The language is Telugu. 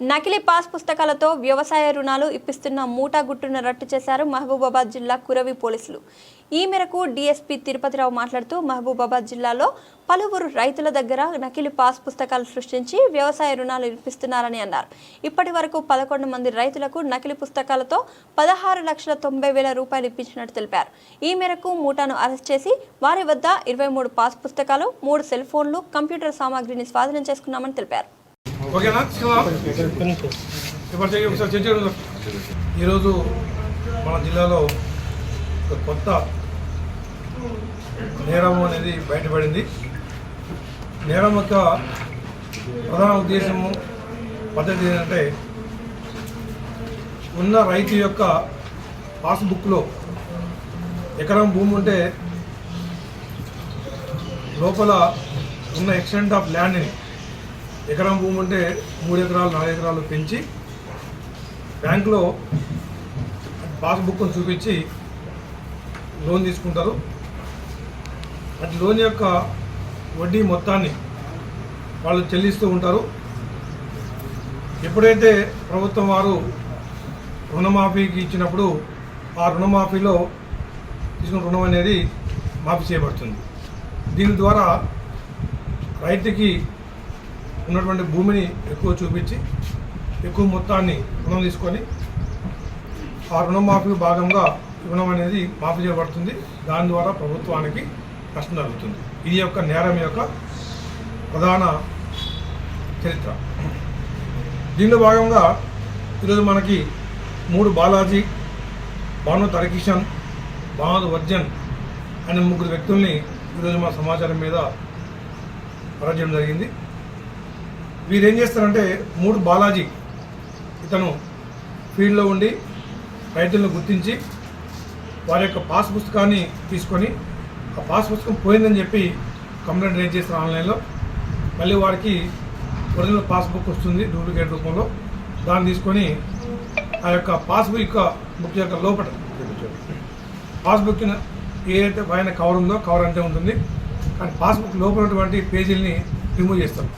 నకిలీ పాస్ పుస్తకాలతో వ్యవసాయ రుణాలు ఇప్పిస్తున్న మూటా గుట్టును రట్టు చేశారు మహబూబాబాద్ జిల్లా కురవి పోలీసులు. ఈ మేరకు డీఎస్పీ తిరుపతిరావు మాట్లాడుతూ మహబూబాబాద్ జిల్లాలో పలువురు రైతుల దగ్గర నకిలీ పాస్ పుస్తకాలు సృష్టించి వ్యవసాయ రుణాలు ఇప్పిస్తున్నారని అన్నారు. ఇప్పటి వరకు పదకొండు మంది రైతులకు నకిలీ పుస్తకాలతో పదహారు లక్షల తొంభై వేల రూపాయలు ఇప్పించినట్టు తెలిపారు. ఈ మేరకు మూటాను అరెస్ట్ చేసి వారి వద్ద ఇరవై మూడు పాస్ పుస్తకాలు మూడు సెల్ ఫోన్లు కంప్యూటర్ సామాగ్రిని స్వాధీనం చేసుకున్నామని తెలిపారు. ఓకేనా? ఇప్పుడు ఒకసారి చర్చ ఈరోజు మన జిల్లాలో ఒక కొత్త నేరం అనేది బయటపడింది. నేరం యొక్క ప్రధాన ఉద్దేశము పద్ధతి ఏంటంటే ఉన్న రైతు యొక్క పాస్బుక్లో ఎకరం భూమి ఉంటే లోపల ఉన్న ఎక్స్టెంట్ ఆఫ్ ల్యాండ్ని ఎకరం భూమి ఉంటే మూడు ఎకరాలు నాలుగు ఎకరాలు పెంచి బ్యాంకులో పాస్బుక్ను చూపించి లోన్ తీసుకుంటారు. అటు లోన్ యొక్క వడ్డీ మొత్తాన్ని వాళ్ళు చెల్లిస్తూ ఉంటారు. ఎప్పుడైతే ప్రభుత్వం వారు రుణమాఫీకి ఇచ్చినప్పుడు ఆ రుణమాఫీలో తీసుకున్న రుణం అనేది మాఫీ చేయబడుతుంది. దీని ద్వారా రైతుకి ఉన్నటువంటి భూమిని ఎక్కువ చూపించి ఎక్కువ మొత్తాన్ని రుణం తీసుకొని ఆ రుణమాఫీ భాగంగా రుణం అనేది మాఫీ చేయబడుతుంది. దాని ద్వారా ప్రభుత్వానికి నష్టం జరుగుతుంది. ఇది యొక్క నేరం యొక్క ప్రధాన చరిత్ర. దీనిలో భాగంగా ఈరోజు మనకి మూడు బాలాజీ భాను తరకిషన్ భాను వర్జన్ అనే ముగ్గురు వ్యక్తుల్ని ఈరోజు మా సమాచారం మీద అరెస్ట్ చేయడం జరిగింది. వీరు ఏం చేస్తారంటే మూడు బాలాజీ ఇతను ఫీల్డ్లో ఉండి రైతులను గుర్తించి వారి యొక్క పాస్ పుస్తకాన్ని తీసుకొని ఆ పాస్ పుస్తకం పోయిందని చెప్పి కంప్లైంట్ రేజ్ చేస్తారు ఆన్లైన్లో. మళ్ళీ వారికి ఒరిజినల్ పాస్బుక్ వస్తుంది డూప్లికేట్ రూపంలో. దాన్ని తీసుకొని ఆ యొక్క పాస్బుక్ యొక్క బుక్ యొక్క లోపల పాస్బుక్ ఏదైతే పైన కవర్ ఉందో కవర్ అంతే ఉంటుంది. కానీ పాస్బుక్ లోపల ఉన్నటువంటి పేజీలని రిమూవ్ చేస్తారు.